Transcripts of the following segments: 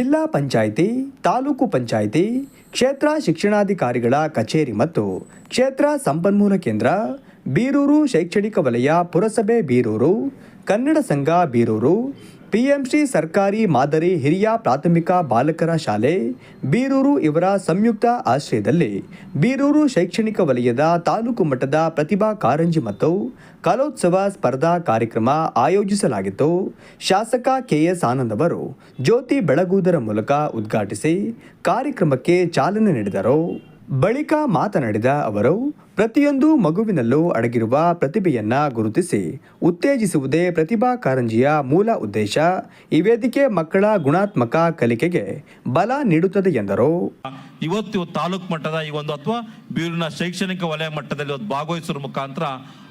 ಜಿಲ್ಲಾ ಪಂಚಾಯಿತಿ, ತಾಲೂಕು ಪಂಚಾಯಿತಿ, ಕ್ಷೇತ್ರ ಶಿಕ್ಷಣಾಧಿಕಾರಿಗಳ ಕಚೇರಿ ಮತ್ತು ಕ್ಷೇತ್ರ ಸಂಪನ್ಮೂಲ ಕೇಂದ್ರ, ಬೀರೂರು ಶೈಕ್ಷಣಿಕ ವಲಯ ಪುರಸಭೆ ಬೀರೂರು, ಕನ್ನಡ ಸಂಘ ಬೀರೂರು ಪಿಎಂಸಿ ಸರ್ಕಾರಿ ಮಾದರಿ ಹಿರಿಯ ಪ್ರಾಥಮಿಕ ಬಾಲಕರ ಶಾಲೆ, ಬೀರೂರು ಇವರ ಸಂಯುಕ್ತ ಆಶ್ರಯದಲ್ಲಿ ಬೀರೂರು ಶೈಕ್ಷಣಿಕ ವಲಯದ ತಾಲೂಕು ಮಟ್ಟದ ಪ್ರತಿಭಾ ಕಾರಂಜಿ ಮತ್ತು ಕಲೋತ್ಸವ ಸ್ಪರ್ಧಾ ಕಾರ್ಯಕ್ರಮ ಆಯೋಜಿಸಲಾಗಿತ್ತು. ಶಾಸಕ ಕೆಎಸ್ ಆನಂದ್ ಅವರು ಜ್ಯೋತಿ ಬೆಳಗುವುದರ ಮೂಲಕ ಉದ್ಘಾಟಿಸಿ ಕಾರ್ಯಕ್ರಮಕ್ಕೆ ಚಾಲನೆ ನೀಡಿದರು. ಬಳಿಕ ಮಾತನಾಡಿದ ಅವರು ಪ್ರತಿಯೊಂದು ಮಗುವಿನಲ್ಲೂ ಅಡಗಿರುವ ಪ್ರತಿಭೆಯನ್ನ ಗುರುತಿಸಿ ಉತ್ತೇಜಿಸುವುದೇ ಪ್ರತಿಭಾ ಕಾರಂಜಿಯ ಮೂಲ ಉದ್ದೇಶ. ಈ ವೇದಿಕೆ ಮಕ್ಕಳ ಗುಣಾತ್ಮಕ ಕಲಿಕೆಗೆ ಬಲ ನೀಡುತ್ತದೆ ಎಂದರು. ಇವತ್ತು ತಾಲೂಕು ಮಟ್ಟದ ಈ ಒಂದು ಅಥವಾ ಬೀರಿನ ಶೈಕ್ಷಣಿಕ ವಲಯ ಮಟ್ಟದಲ್ಲಿ ಇವತ್ತು ಭಾಗವಹಿಸುವ ಮುಖಾಂತರ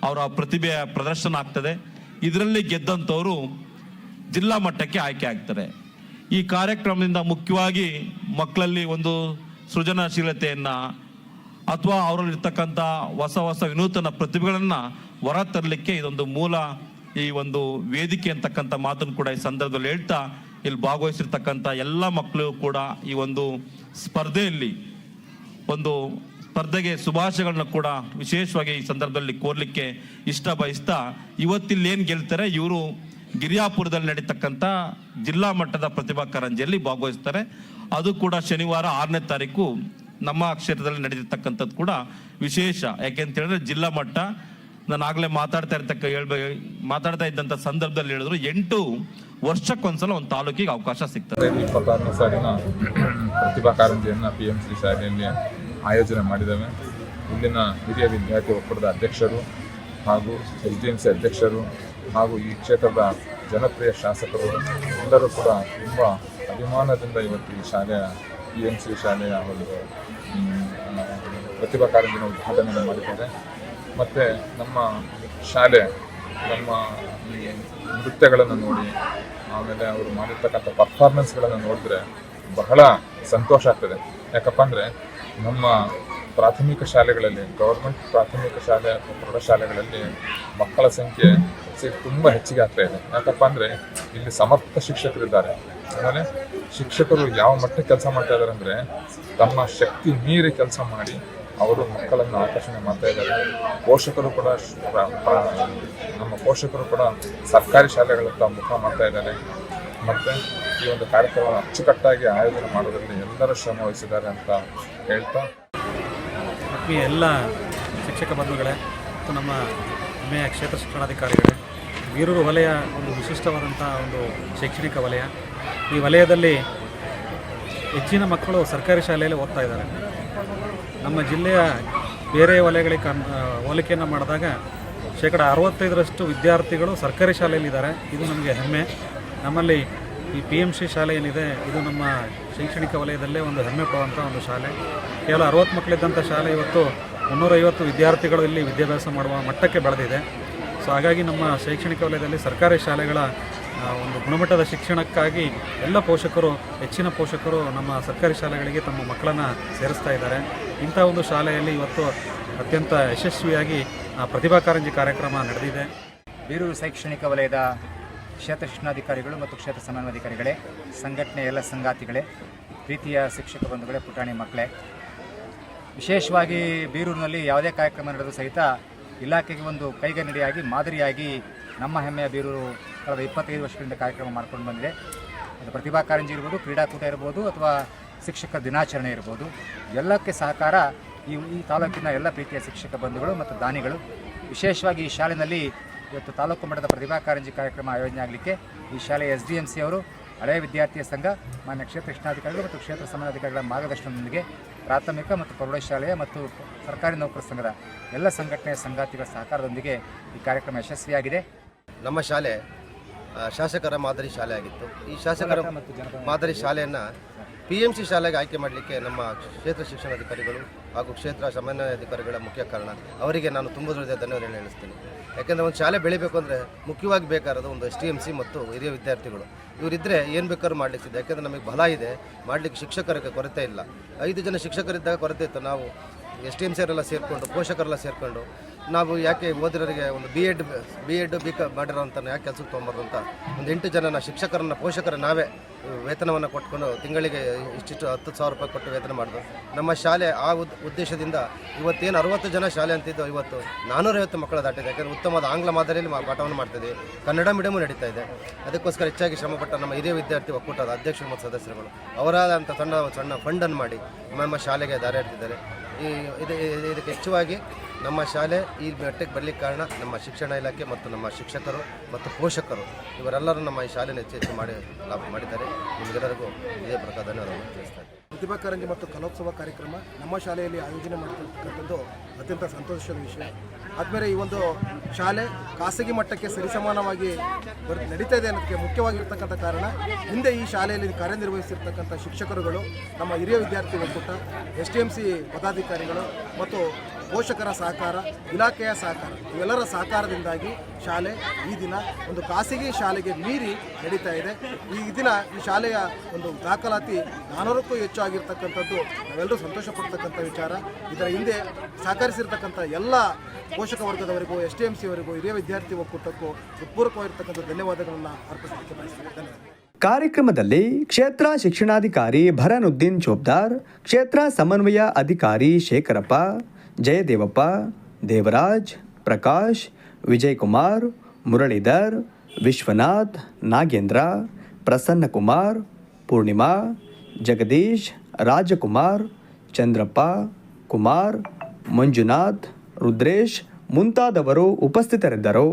ಅವರ ಪ್ರತಿಭೆಯ ಪ್ರದರ್ಶನ ಆಗ್ತದೆ. ಇದರಲ್ಲಿ ಗೆದ್ದಂಥವರು ಜಿಲ್ಲಾ ಮಟ್ಟಕ್ಕೆ ಆಯ್ಕೆ ಆಗ್ತಾರೆ. ಈ ಕಾರ್ಯಕ್ರಮದಿಂದ ಮುಖ್ಯವಾಗಿ ಮಕ್ಕಳಲ್ಲಿ ಒಂದು ಸೃಜನಶೀಲತೆಯನ್ನ ಅಥವಾ ಅವರಲ್ಲಿರ್ತಕ್ಕಂಥ ಹೊಸ ಹೊಸ ವಿನೂತನ ಪ್ರತಿಭೆಗಳನ್ನು ಹೊರ ತರಲಿಕ್ಕೆ ಇದೊಂದು ಮೂಲ ಈ ಒಂದು ವೇದಿಕೆ ಅಂತಕ್ಕಂಥ ಮಾತನ್ನು ಕೂಡ ಈ ಸಂದರ್ಭದಲ್ಲಿ ಹೇಳ್ತಾ, ಇಲ್ಲಿ ಭಾಗವಹಿಸಿರ್ತಕ್ಕಂಥ ಎಲ್ಲ ಮಕ್ಕಳು ಕೂಡ ಈ ಒಂದು ಸ್ಪರ್ಧೆಯಲ್ಲಿ, ಒಂದು ಸ್ಪರ್ಧೆಗೆ ಶುಭಾಶಯಗಳನ್ನ ಕೂಡ ವಿಶೇಷವಾಗಿ ಈ ಸಂದರ್ಭದಲ್ಲಿ ಕೋರ್ಲಿಕ್ಕೆ ಇಷ್ಟ ಬಯಸ್ತಾ ಇವತ್ತಿಲ್ಲಿ ಏನು ಗೆಲ್ತಾರೆ, ಇವರು ಗಿರಿಯಾಪುರದಲ್ಲಿ ನಡೀತಕ್ಕಂಥ ಜಿಲ್ಲಾ ಮಟ್ಟದ ಪ್ರತಿಭಾ ಕಾರಂಜಿಯಲ್ಲಿ ಭಾಗವಹಿಸ್ತಾರೆ. ಅದು ಕೂಡ ಶನಿವಾರ ಆರನೇ ತಾರೀಕು ನಮ್ಮ ಕ್ಷೇತ್ರದಲ್ಲಿ ನಡೆದಿರ್ತಕ್ಕಂಥದ್ದು ಕೂಡ ವಿಶೇಷ. ಯಾಕೆಂತ ಹೇಳಿದ್ರೆ ಜಿಲ್ಲಾ ಮಟ್ಟ ನಾನು ಆಗ್ಲೇ ಮಾತಾಡ್ತಾ ಇರ್ತಕ್ಕ ಹೇಳ್ಬೇ, ಮಾತಾಡ್ತಾ ಇದ್ದಂಥ ಸಂದರ್ಭದಲ್ಲಿ ಹೇಳಿದ್ರು ಎಂಟು ವರ್ಷಕ್ಕೊಂದ್ಸಲ ಒಂದು ತಾಲೂಕಿಗೆ ಅವಕಾಶ ಸಿಗ್ತದೆ. ಇಪ್ಪತ್ತಾರನೇ ಸಾಲಿನ ಪ್ರತಿಭಾ ಕಾರಂಜಿಯನ್ನು ಪಿ ಎಂ ಸಿ ಶಾಲೆಯಲ್ಲಿ ಆಯೋಜನೆ ಮಾಡಿದ್ದೇವೆ. ಇಲ್ಲಿನ ಹಿರಿಯ ವಿದ್ಯಾರ್ಥಿ ಒಕ್ಕೂಟದ ಅಧ್ಯಕ್ಷರು ಹಾಗೂ ಎಲ್ ಡಿ ಎಂ ಸಿ ಅಧ್ಯಕ್ಷರು ಹಾಗೂ ಈ ಕ್ಷೇತ್ರದ ಜನಪ್ರಿಯ ಶಾಸಕರು, ಎಲ್ಲರೂ ಕೂಡ ತುಂಬ ಅಭಿಮಾನದಿಂದ ಇವತ್ತು ಈ ಶಾಲೆಯ ಪಿ ಎಂ ಸಿ ಶಾಲೆಯ ಒಂದು ಪ್ರತಿಭಾ ಕಾರಂಜಿನ ಉದ್ಘಾಟನೆ ಮಾಡಿದ್ದಾರೆ. ಮತ್ತು ನಮ್ಮ ಶಾಲೆ, ನಮ್ಮ ನೃತ್ಯಗಳನ್ನು ನೋಡಿ, ಆಮೇಲೆ ಅವರು ಮಾಡಿರ್ತಕ್ಕಂಥ ಪರ್ಫಾರ್ಮೆನ್ಸ್ಗಳನ್ನು ನೋಡಿದ್ರೆ ಬಹಳ ಸಂತೋಷ ಆಗ್ತದೆ. ಯಾಕಪ್ಪ ಅಂದರೆ ನಮ್ಮ ಪ್ರಾಥಮಿಕ ಶಾಲೆಗಳಲ್ಲಿ, ಗೌರ್ಮೆಂಟ್ ಪ್ರಾಥಮಿಕ ಶಾಲೆ ಅಥವಾ ಪ್ರೌಢಶಾಲೆಗಳಲ್ಲಿ ಮಕ್ಕಳ ಸಂಖ್ಯೆ ತುಂಬ ಹೆಚ್ಚಿಗೆ ಆಗ್ತಾ ಇದೆ. ಯಾಕಪ್ಪ ಅಂದರೆ ಇಲ್ಲಿ ಸಮರ್ಥ ಶಿಕ್ಷಕರಿದ್ದಾರೆ. ಆಮೇಲೆ ಶಿಕ್ಷಕರು ಯಾವ ಮಟ್ಟಕ್ಕೆ ಕೆಲಸ ಮಾಡ್ತಾ ಇದ್ದಾರೆ ಅಂದರೆ ತಮ್ಮ ಶಕ್ತಿ ಮೀರಿ ಕೆಲಸ ಮಾಡಿ ಅವರು ಮಕ್ಕಳನ್ನು ಆಕರ್ಷಣೆ ಮಾಡ್ತಾ ಇದ್ದಾರೆ. ಪೋಷಕರು ಕೂಡ ನಮ್ಮ ಪೋಷಕರು ಕೂಡ ಸರ್ಕಾರಿ ಶಾಲೆಗಳತ್ತ ಮುಖ ಮಾಡ್ತಾ ಇದ್ದಾರೆ. ಮತ್ತು ಈ ಒಂದು ಕಾರ್ಯಕ್ರಮ ಅಚ್ಚುಕಟ್ಟಾಗಿ ಆಯೋಜನೆ ಮಾಡೋದರಲ್ಲಿ ಎಲ್ಲರೂ ಶ್ರಮ ವಹಿಸಿದ್ದಾರೆ ಅಂತ ಹೇಳ್ತಾ ಆತ್ಮೀಯ ಎಲ್ಲ ಶಿಕ್ಷಕ ಬಂಧುಗಳೇ, ಮತ್ತು ನಮ್ಮ ಹೆಮ್ಮೆಯ ಕ್ಷೇತ್ರ ಶಿಕ್ಷಣಾಧಿಕಾರಿಗಳೇ, ಬೀರೂರು ವಲಯ ಒಂದು ವಿಶಿಷ್ಟವಾದಂಥ ಒಂದು ಶೈಕ್ಷಣಿಕ ವಲಯ. ಈ ವಲಯದಲ್ಲಿ ಹೆಚ್ಚಿನ ಮಕ್ಕಳು ಸರ್ಕಾರಿ ಶಾಲೆಯಲ್ಲಿ ಓದ್ತಾ ಇದ್ದಾರೆ. ನಮ್ಮ ಜಿಲ್ಲೆಯ ಬೇರೆ ವಲಯಗಳಿಗೆ ಕನ್ ಹೋಲಿಕೆಯನ್ನು ಮಾಡಿದಾಗ ಶೇಕಡ ಅರವತ್ತೈದರಷ್ಟು ವಿದ್ಯಾರ್ಥಿಗಳು ಸರ್ಕಾರಿ ಶಾಲೆಯಲ್ಲಿದ್ದಾರೆ. ಇದು ನಮಗೆ ಹೆಮ್ಮೆ. ನಮ್ಮಲ್ಲಿ ಈ ಪಿ ಎಂ ಸಿ ಶಾಲೆ ಏನಿದೆ, ಇದು ನಮ್ಮ ಶೈಕ್ಷಣಿಕ ವಲಯದಲ್ಲೇ ಒಂದು ಹೆಮ್ಮೆ ಪಡುವಂಥ ಒಂದು ಶಾಲೆ. ಕೇವಲ ಅರವತ್ತು ಮಕ್ಕಳಿದ್ದಂಥ ಶಾಲೆ ಇವತ್ತು ಮುನ್ನೂರೈವತ್ತು ವಿದ್ಯಾರ್ಥಿಗಳು ಇಲ್ಲಿ ವಿದ್ಯಾಭ್ಯಾಸ ಮಾಡುವ ಮಟ್ಟಕ್ಕೆ ಬೆಳೆದಿದೆ. ಸೊ ಹಾಗಾಗಿ ನಮ್ಮ ಶೈಕ್ಷಣಿಕ ವಲಯದಲ್ಲಿ ಸರ್ಕಾರಿ ಶಾಲೆಗಳ ಒಂದು ಗುಣಮಟ್ಟದ ಶಿಕ್ಷಣಕ್ಕಾಗಿ ಎಲ್ಲ ಪೋಷಕರು, ಹೆಚ್ಚಿನ ಪೋಷಕರು ನಮ್ಮ ಸರ್ಕಾರಿ ಶಾಲೆಗಳಿಗೆ ತಮ್ಮ ಮಕ್ಕಳನ್ನು ಸೇರಿಸ್ತಾ ಇದ್ದಾರೆ. ಇಂಥ ಒಂದು ಶಾಲೆಯಲ್ಲಿ ಇವತ್ತು ಅತ್ಯಂತ ಯಶಸ್ವಿಯಾಗಿ ಪ್ರತಿಭಾ ಕಾರಂಜಿ ಕಾರ್ಯಕ್ರಮ ನಡೆದಿದೆ. ಬೀರೂರು ಶೈಕ್ಷಣಿಕ ವಲಯದ ಕ್ಷೇತ್ರ ಶಿಕ್ಷಣಾಧಿಕಾರಿಗಳು ಮತ್ತು ಕ್ಷೇತ್ರ ಸಮನ್ವಯಾಧಿಕಾರಿಗಳೇ ಸಂಘಟನೆ ಎಲ್ಲ ಸಂಗಾತಿಗಳೇ, ಪ್ರೀತಿಯ ಶಿಕ್ಷಕ ಬಂಧುಗಳೇ, ಪುಟಾಣಿ ಮಕ್ಕಳೇ. ವಿಶೇಷವಾಗಿ ಬೀರೂರಿನಲ್ಲಿ ಯಾವುದೇ ಕಾರ್ಯಕ್ರಮ ನಡೆದರೂ ಸಹಿತ ಇಲಾಖೆಗೆ ಒಂದು ಕೈಗನ್ನಡಿಯಾಗಿ, ಮಾದರಿಯಾಗಿ ನಮ್ಮ ಹೆಮ್ಮೆಯ ಬೀರೂರು ಕಳೆದ ಇಪ್ಪತ್ತೈದು ವರ್ಷಗಳಿಂದ ಕಾರ್ಯಕ್ರಮ ಮಾಡ್ಕೊಂಡು ಬಂದಿದೆ. ಅದು ಪ್ರತಿಭಾ ಕಾರಂಜಿ ಇರ್ಬೋದು, ಕ್ರೀಡಾಕೂಟ ಇರ್ಬೋದು ಅಥವಾ ಶಿಕ್ಷಕರ ದಿನಾಚರಣೆ ಇರ್ಬೋದು. ಎಲ್ಲಕ್ಕೆ ಸಹಕಾರ ಈ ಈ ತಾಲೂಕಿನ ಎಲ್ಲ ಪ್ರೀತಿಯ ಶಿಕ್ಷಕ ಬಂಧುಗಳು ಮತ್ತು ದಾನಿಗಳು. ವಿಶೇಷವಾಗಿ ಈ ಶಾಲೆಯಲ್ಲಿ ಇವತ್ತು ತಾಲೂಕು ಮಟ್ಟದ ಪ್ರತಿಭಾ ಕಾರಂಜಿ ಕಾರ್ಯಕ್ರಮ ಆಯೋಜನೆ ಆಗಲಿಕ್ಕೆ ಈ ಶಾಲೆಯ ಎಸ್ ಡಿ ಎಂ ಸಿ ಅವರು ಹಳೆಯ ವಿದ್ಯಾರ್ಥಿಯ ಸಂಘ, ಮಾನ್ಯ ಕ್ಷೇತ್ರ ಶಿಕ್ಷಣಾಧಿಕಾರಿಗಳು ಮತ್ತು ಕ್ಷೇತ್ರ ಸಮನ್ವಯಾಧಿಕಾರಿಗಳ ಮಾರ್ಗದರ್ಶನದೊಂದಿಗೆ ಪ್ರಾಥಮಿಕ ಮತ್ತು ಪ್ರೌಢಶಾಲೆಯ ಮತ್ತು ಸರ್ಕಾರಿ ನೌಕರ ಸಂಘದ ಎಲ್ಲ ಸಂಘಟನೆಯ ಸಂಗಾತಿಗಳ ಸಹಕಾರದೊಂದಿಗೆ ಈ ಕಾರ್ಯಕ್ರಮ ಯಶಸ್ವಿಯಾಗಿದೆ. ನಮ್ಮ ಶಾಲೆ ಶಾಸಕರ ಮಾದರಿ ಶಾಲೆ ಆಗಿತ್ತು. ಈ ಶಾಸಕರ ಮಾದರಿ ಶಾಲೆಯನ್ನು ಪಿ ಎಂ ಸಿ ಶಾಲೆಗೆ ಆಯ್ಕೆ ಮಾಡಲಿಕ್ಕೆ ನಮ್ಮ ಕ್ಷೇತ್ರ ಶಿಕ್ಷಣಾಧಿಕಾರಿಗಳು ಹಾಗೂ ಕ್ಷೇತ್ರ ಸಮನ್ವಯ ಅಧಿಕಾರಿಗಳ ಮುಖ್ಯ ಕಾರಣ. ಅವರಿಗೆ ನಾನು ತುಂಬ ದೊಡ್ಡ ಧನ್ಯವಾದ ಹೇಳಿಸ್ತೀನಿ. ಯಾಕೆಂದರೆ ಒಂದು ಶಾಲೆ ಬೆಳಿಬೇಕು ಅಂದರೆ ಮುಖ್ಯವಾಗಿ ಬೇಕಾಗಿರೋದು ಒಂದು ಎಸ್ ಟಿ ಎಂ ಸಿ ಮತ್ತು ಹಿರಿಯ ವಿದ್ಯಾರ್ಥಿಗಳು. ಇವರಿದ್ದರೆ ಏನು ಬೇಕಾದ್ರೂ ಮಾಡಲಿಕ್ಕಿದೆ ಯಾಕೆಂದರೆ ನಮಗೆ ಬಲ ಇದೆ. ಮಾಡಲಿಕ್ಕೆ ಶಿಕ್ಷಕರಿಗೆ ಕೊರತೆ ಇಲ್ಲ. ಐದು ಜನ ಶಿಕ್ಷಕರಿದ್ದಾಗ ಕೊರತೆ ಇತ್ತು. ನಾವು ಎಸ್ ಟಿ ಎಂ ಸಿ ಅವರೆಲ್ಲ ಸೇರಿಕೊಂಡು ಪೋಷಕರೆಲ್ಲ ಸೇರಿಕೊಂಡು ನಾವು ಯಾಕೆ ಓದಿರೋರಿಗೆ ಒಂದು B Ed B Ed B ಕ ಮಾಡಿರೋ ಅಂತ ಯಾಕೆ ಕೆಲಸಕ್ಕೆ ತೊಗೊಂಬಾರ್ದು ಅಂತ ಒಂದು ಎಂಟು ಜನನ ಶಿಕ್ಷಕರನ್ನ, ಪೋಷಕರ ನಾವೇ ವೇತನವನ್ನು ಕೊಟ್ಕೊಂಡು ತಿಂಗಳಿಗೆ ಇಷ್ಟಿಷ್ಟು ಹತ್ತು ಸಾವಿರ ರೂಪಾಯಿ ಕೊಟ್ಟು ವೇತನ ಮಾಡಿದ್ರು ನಮ್ಮ ಶಾಲೆ ಆ ಉದ್, ಉದ್ದೇಶದಿಂದ ಇವತ್ತೇನು ಅರವತ್ತು ಜನ ಶಾಲೆ ಅಂತಿದ್ದು ಇವತ್ತು ನಾನ್ನೂರೈವತ್ತು ಮಕ್ಕಳು ದಾಟಿದೆ. ಯಾಕಂದರೆ ಉತ್ತಮವಾದ ಆಂಗ್ಲ ಮಾದರಿಯಲ್ಲಿ ಪಾಠವನ್ನು ಮಾಡ್ತಿದ್ವಿ ಕನ್ನಡ ಮೀಡಿಯಮು ನಡೀತಾ ಇದೆ. ಅದಕ್ಕೋಸ್ಕರ ಹೆಚ್ಚಾಗಿ ಶ್ರಮಪಟ್ಟ ನಮ್ಮ ಹಿರಿಯ ವಿದ್ಯಾರ್ಥಿ ಒಕ್ಕೂಟದ ಅಧ್ಯಕ್ಷರು ಮತ್ತು ಸದಸ್ಯರುಗಳು ಅವರಾದಂಥ ಸಣ್ಣ ಸಣ್ಣ ಫಂಡನ್ನು ಮಾಡಿ ನಮ್ಮ ಶಾಲೆಗೆ ದಾರಿ ಹಿಡ್ತಿದ್ದಾರೆ ಈ ಇದು- ಇದಕ್ಕೆ ಹೆಚ್ಚುವಾಗಿ ನಮ್ಮ ಶಾಲೆ ಈ ಮಟ್ಟಕ್ಕೆ ಬರಲಿಕ್ಕೆ ಕಾರಣ ನಮ್ಮ ಶಿಕ್ಷಣ ಇಲಾಖೆ ಮತ್ತು ನಮ್ಮ ಶಿಕ್ಷಕರು ಮತ್ತು ಪೋಷಕರು. ಇವರೆಲ್ಲರೂ ನಮ್ಮ ಈ ಶಾಲೆಯನ್ನು ಹೆಚ್ಚು ಮಾಡಿ, ಲಾಭ ಮಾಡಿದ್ದಾರೆ. ನಿಮಗೆಲ್ಲರಿಗೂ ಇದೇ ಪ್ರಕಾರ ಧನ್ಯವಾದಗಳು ತಿಳಿಸ್ತಾ ಇದ್ದೀನಿ. ಪ್ರತಿಭಾ ಕಾರಂಜಿ ಮತ್ತು ಕಲೋತ್ಸವ ಕಾರ್ಯಕ್ರಮ ನಮ್ಮ ಶಾಲೆಯಲ್ಲಿ ಆಯೋಜನೆ ಮಾಡ್ತಿರ್ತಕ್ಕಂಥದ್ದು ಅತ್ಯಂತ ಸಂತೋಷದ ವಿಷಯ. ಆದಮೇಲೆ ಈ ಒಂದು ಶಾಲೆ ಖಾಸಗಿ ಮಟ್ಟಕ್ಕೆ ಸರಿಸಮಾನವಾಗಿ ನಡೀತಾ ಇದೆ ಅನ್ನೋದಕ್ಕೆ ಮುಖ್ಯವಾಗಿರ್ತಕ್ಕಂಥ ಕಾರಣ, ಹಿಂದೆ ಈ ಶಾಲೆಯಲ್ಲಿ ಕಾರ್ಯನಿರ್ವಹಿಸಿರ್ತಕ್ಕಂಥ ಶಿಕ್ಷಕರುಗಳು, ನಮ್ಮ ಹಿರಿಯ ವಿದ್ಯಾರ್ಥಿ ಒಕ್ಕೂಟ ಎಸ್ ಟಿ ಎಂ ಸಿ ಪದಾಧಿಕಾರಿಗಳು ಮತ್ತು ಪೋಷಕರ ಸಹಕಾರ, ಇಲಾಖೆಯ ಸಹಕಾರ ಇವೆಲ್ಲರ ಸಹಕಾರದಿಂದಾಗಿ ಶಾಲೆ ಈ ದಿನ ಒಂದು ಖಾಸಗಿ ಶಾಲೆಗೆ ಮೀರಿ ನಡೀತಾ ಇದೆ. ಈ ದಿನ ಈ ಶಾಲೆಯ ಒಂದು ದಾಖಲಾತಿ ನಾನೂರಕ್ಕೂ ಹೆಚ್ಚು ಆಗಿರ್ತಕ್ಕಂಥದ್ದು ನಾವೆಲ್ಲರೂ ಸಂತೋಷ ಪಡ್ತಕ್ಕಂಥ ವಿಚಾರ. ಇದರ ಹಿಂದೆ ಸಹಕರಿಸಿರ್ತಕ್ಕಂಥ ಎಲ್ಲ ಪೋಷಕ ವರ್ಗದವರಿಗೂ, ಎಸ್ ಟಿ ಎಂ ಸಿವರೆಗೂ ಹಿರಿಯ ವಿದ್ಯಾರ್ಥಿ ಒಕ್ಕೂಟಕ್ಕೂ ಹೃತ್ಪೂರ್ವಕವಾಗಿರ್ತಕ್ಕಂಥ ಧನ್ಯವಾದಗಳನ್ನು ಅರ್ಪಿಸಲಿಕ್ಕೆ ಬಯಸ್ತೇನೆ. ಧನ್ಯವಾದ ಕಾರ್ಯಕ್ರಮದಲ್ಲಿ ಕ್ಷೇತ್ರ ಶಿಕ್ಷಣಾಧಿಕಾರಿ ಭರನುದ್ದೀನ್ ಚೋಪ್ದಾರ್, ಕ್ಷೇತ್ರ ಸಮನ್ವಯ ಅಧಿಕಾರಿ ಶೇಖರಪ್ಪ ಜಯದೇವಪ್ಪ, ದೇವರಾಜ್, ಪ್ರಕಾಶ್, ವಿಜಯಕುಮಾರ್, ಮುರಳೀಧರ್, ವಿಶ್ವನಾಥ್, ನಾಗೇಂದ್ರ, ಪ್ರಸನ್ನಕುಮಾರ್, ಪೂರ್ಣಿಮಾ, ಜಗದೀಶ್, ರಾಜಕುಮಾರ್, ಚಂದ್ರಪ್ಪ, ಕುಮಾರ್, ಮಂಜುನಾಥ್, ರುದ್ರೇಶ್ ಮುಂತಾದವರು ಉಪಸ್ಥಿತರಿದ್ದರು.